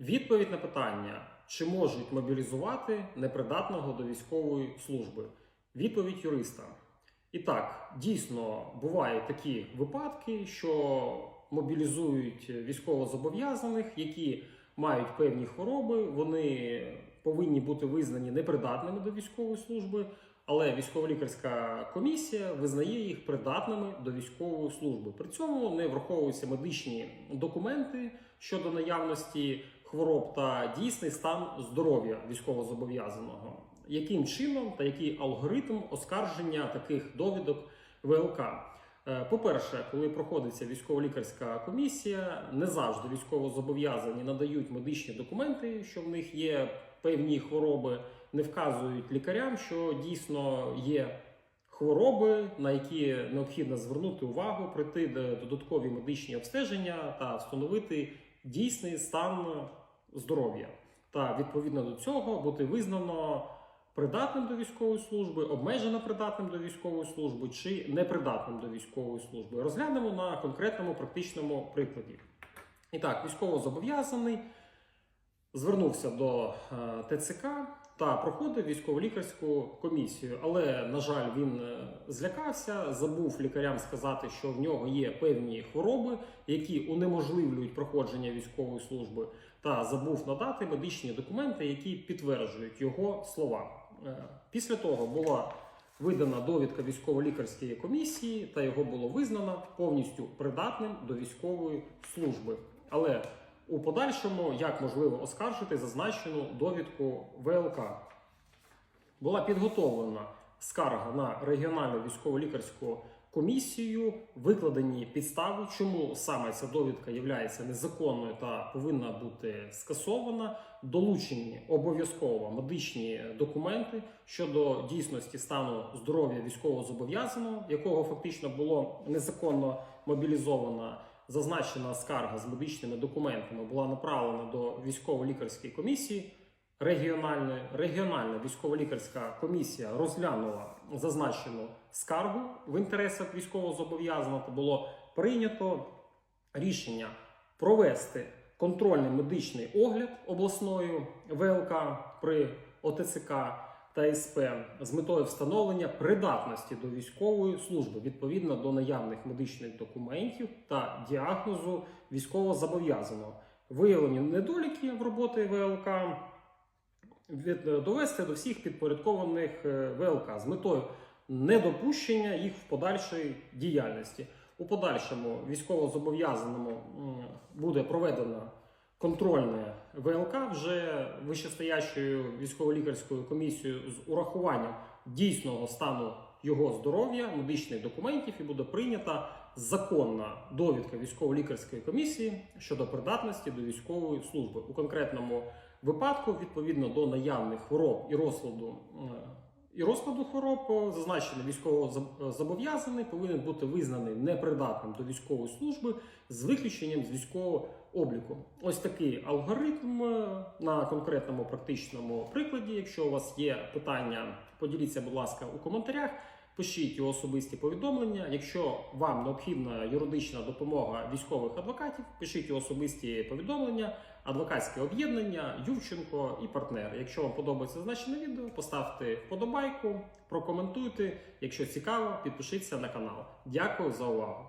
Відповідь на питання, чи можуть мобілізувати непридатного до військової служби. Відповідь юриста. І так, дійсно бувають такі випадки, що мобілізують військовозобов'язаних, які мають певні хвороби, вони повинні бути визнані непридатними до військової служби, але військово-лікарська комісія визнає їх придатними до військової служби. При цьому не враховуються медичні документи щодо наявності хвороб та дійсний стан здоров'я військовозобов'язаного. Яким чином та який алгоритм оскарження таких довідок ВЛК? Е, По-перше, коли проходиться військово-лікарська комісія, не завжди військовозобов'язані надають медичні документи, що в них є певні хвороби, не вказують лікарям, що дійсно є хвороби, на які необхідно звернути увагу, прийти до додаткові медичні обстеження та встановити дійсний стан здоров'я. Та відповідно до цього бути визнано придатним до військової служби, обмежено придатним до військової служби чи непридатним до військової служби. Розглянемо на конкретному практичному прикладі. І так, військовозобов'язаний звернувся до е, ТЦК та проходив військово-лікарську комісію. Але, на жаль, він е, злякався, забув лікарям сказати, що в нього є певні хвороби, які унеможливлюють проходження військової служби, та забув надати медичні документи, які підтверджують його слова. Е, Після того була видана довідка військово-лікарської комісії, та його було визнано повністю придатним до військової служби. Але у подальшому як можливо оскаржити зазначену довідку ВЛК? Була підготовлена скарга на регіональну військово-лікарську комісію, викладені підстави, чому саме ця довідка є незаконною та повинна бути скасована. Долучені обов'язково медичні документи щодо дійсності стану здоров'я військовозобов'язаного, якого фактично було незаконно мобілізовано. Зазначена скарга з медичними документами була направлена до військово-лікарської комісії регіональної. Регіональна військово-лікарська комісія розглянула зазначену скаргу в інтересах військовозобов'язаного та було прийнято рішення провести контрольний медичний огляд обласною ВЛК при ОТЦК та СП з метою встановлення придатності до військової служби відповідно до наявних медичних документів та діагнозу військовозобов'язаного. Виявлені недоліки в роботі ВЛК від, довести до всіх підпорядкованих е, ВЛК з метою недопущення їх в подальшій діяльності. У подальшому військовозобов'язаному буде проведено контрольне ВЛК вже вищестоящою військово-лікарською комісією з урахуванням дійсного стану його здоров'я, медичних документів, і буде прийнята законна довідка військово-лікарської комісії щодо придатності до військової служби. У конкретному випадку, відповідно до наявних хвороб і розкладу. Е, І розкладу хвороб е, зазначений військовозобов'язаний повинен бути визнаний непридатним до військової служби з виключенням з військового обліку. Ось такий алгоритм е, на конкретному практичному прикладі. Якщо у вас є питання, поділіться, будь ласка, у коментарях. Пишіть у особисті повідомлення. Якщо вам необхідна юридична допомога військових адвокатів, пишіть у особисті повідомлення, адвокатське об'єднання, Ювченко і партнер. Якщо вам подобається зазначене відео, поставте вподобайку, прокоментуйте. Якщо цікаво, підпишіться на канал. Дякую за увагу.